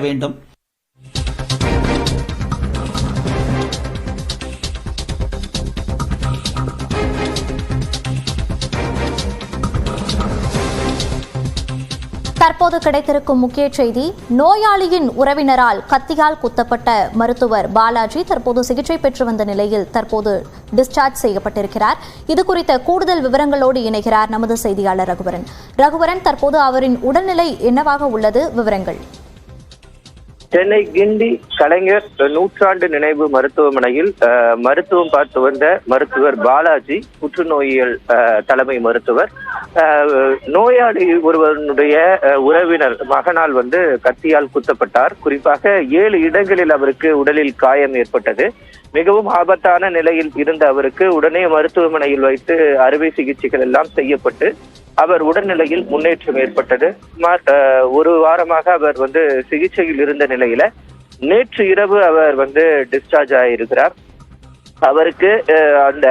வேண்டும். தற்போது கிடைத்திருக்கும் முக்கிய செய்தி நோயாளியின் உறவினரால் கத்தியால் குத்தப்பட்ட மருத்துவர் பாலாஜி தற்போது சிகிச்சை பெற்று வந்த நிலையில் தற்போது டிஸ்சார்ஜ் செய்யப்பட்டிருக்கிறார். இது குறித்த கூடுதல் விவரங்களோடு இணைகிறார் நமது செய்தியாளர் ரகுவரன். ரகுவரன் தற்போது அவரின் உடல்நிலை என்னவாக உள்ளது? விவரங்கள். சென்னை கிண்டி கலைஞர் நூற்றாண்டு நினைவு மருத்துவமனையில் அஹ், மருத்துவம் பார்த்து வந்த மருத்துவர் பாலாஜி புற்றுநோயியல் தலைமை மருத்துவர். நோயாளி ஒருவனுடைய அஹ், உறவினர் மகனால் வந்து கத்தியால் குத்தப்பட்டார். குறிப்பாக ஏழு இடங்களில் அவருக்கு உடலில் காயம் ஏற்பட்டது. மிகவும் ஆபத்தான நிலையில் இருந்த அவருக்கு உடனே மருத்துவமனையில் வைத்து அறுவை சிகிச்சைகள் எல்லாம் செய்யப்பட்டு அவர் உடல்நிலையில் முன்னேற்றம் ஏற்பட்டது. சுமார் ஒரு வாரமாக அவர் வந்து சிகிச்சையில் இருந்த நிலையில நேற்று இரவு அவர் வந்து டிஸ்சார்ஜ் ஆகியிருக்கிறார் அவருக்கு அஹ், அந்த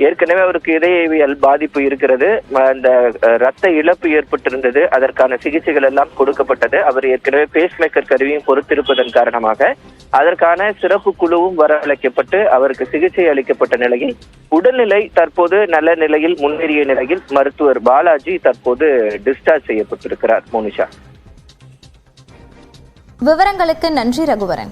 ஏற்கனவே அவருக்கு இதயவியல் பாதிப்பு இருக்கிறது. ம- அந்த ரத்த இழப்பு ஏற்பட்டிருந்தது. அதற்கான சிகிச்சைகள் எல்லாம் கொடுக்கப்பட்டது. அவர் ஏற்கனவே பேஸ்மேக்கர் கருவியும் பொறுத்திருப்பதன் காரணமாக அதற்கான சிறப்பு குழுவும் வரவழைக்கப்பட்டு அவருக்கு சிகிச்சை அளிக்கப்பட்ட நிலையில் உடல்நிலை தற்போது நல்ல நிலையில் முன்னேறிய நிலையில் மருத்துவர் பாலாஜி தற்போது டிஸ்சார்ஜ் செய்யப்பட்டிருக்கிறார். மோனிஷா. விவரங்களுக்கு நன்றி ரகுவரன்.